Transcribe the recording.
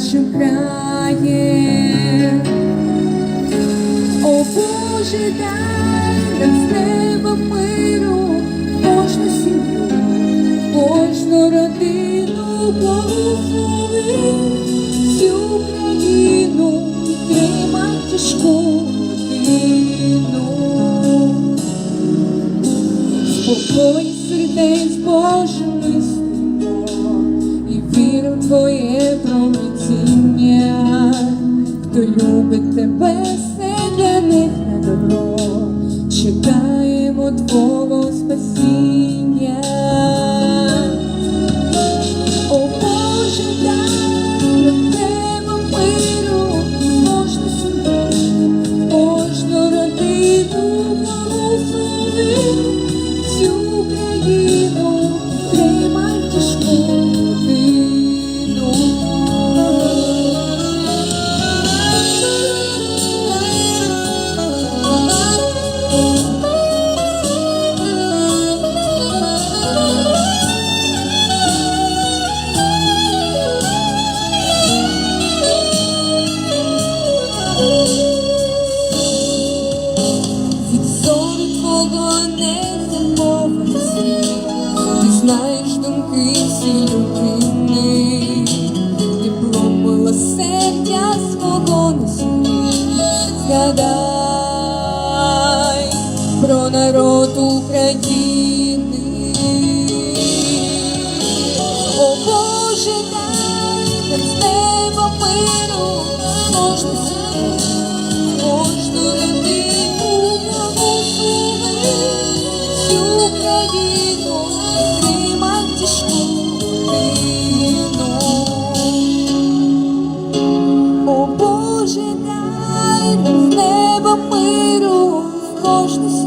нашим краєм. О Боже, дай нам з неба миру, кожну сім'ю, кожну родину, благослови всю країну, тримай тяжку годину. Спокой сердець і Твоє промінціння, хто любить тебе, твого не замовлений ти знаєш думки всі людини, ти про милосердя свого не. Згадай про народ України. О Боже, дай з неба миру, кожну неба